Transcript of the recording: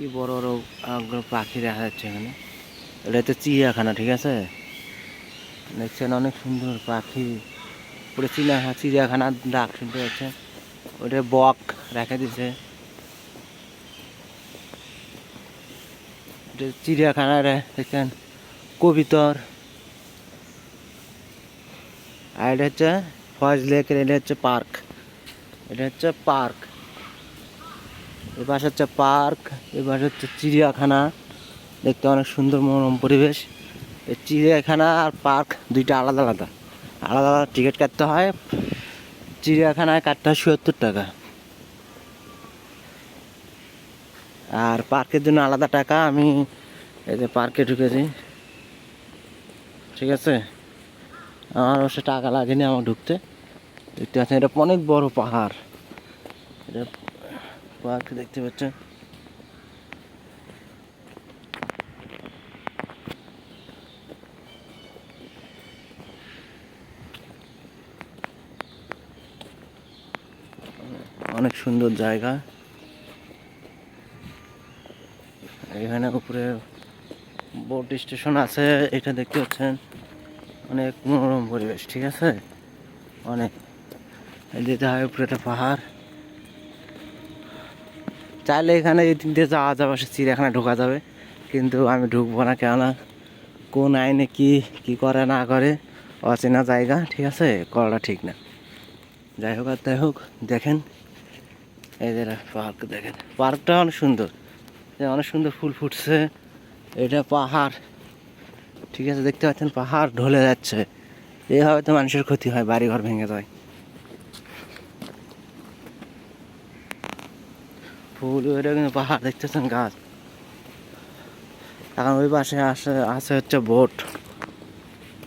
কি বড় বড় পাখি দেখা যাচ্ছে এখানে। এটা হচ্ছে চিড়িয়াখানা, ঠিক আছে? দেখছেন অনেক সুন্দর পাখি। পুরো চিনা চিড়িয়াখানার ডাক শুনতে পাচ্ছে। ওটা বক রেখে দিছে চিড়িয়াখানার দেখছেন কবিতর। আর এটা হচ্ছে ফয়েজ লেকের, এটা হচ্ছে পার্ক। এটা হচ্ছে পার্ক। এ পাশে হচ্ছে পার্ক এ পাশে হচ্ছে চিড়িয়াখানা। দেখতে অনেক সুন্দর মনোরম পরিবেশ। এই চিড়িয়াখানা আর পার্ক দুইটা আলাদা আলাদা। আলাদা আলাদা টিকিট কাটতে হয়। চিড়িয়াখানায় কাটতে হয় সত্তর টাকা। আর পার্কের জন্য আলাদা টাকা, আমি এই যে পার্কে ঢুকেছি। ঠিক আছে? আমার অবশ্য টাকা লাগেনি আমার ঢুকতে। দেখতে পাচ্ছেন, এটা অনেক বড় পাহাড়। এটা পার্ক দেখতে পাচ্ছেন। অনেক সুন্দর জায়গা। এখানে উপরে বোট স্টেশন আছে, এটা দেখতে পাচ্ছেন। অনেক মনোরম পরিবেশ, ঠিক আছে? অনেক। এই হয় উপরে একটা পাহাড়। চাইলে এখানে এই তিনটে যাওয়া যাবে সে চিড়িয়াখানা ঢোকা যাবে। কিন্তু আমি ঢুকবো না কেননা কোন আইনে কি কি করে, না করে, অচেনা জায়গা, ঠিক আছে? করাটা ঠিক না। যাই হোক আর তাই হোক, দেখেন। যে পার্ক দেখেন। পার্কটা অনেক সুন্দর। অনেক সুন্দর ফুল ফুটছে। এটা পাহাড়। ঠিক আছে, দেখতে পাচ্ছেন পাহাড় ঢলে যাচ্ছে। এইভাবে তো মানুষের ক্ষতি হয় বাড়ি ঘর ভেঙে যায়। ফুল ওইটা পাহাড় দেখতেছেন গাছ। এখন ওই পাশে আসে আছে হচ্ছে বোট।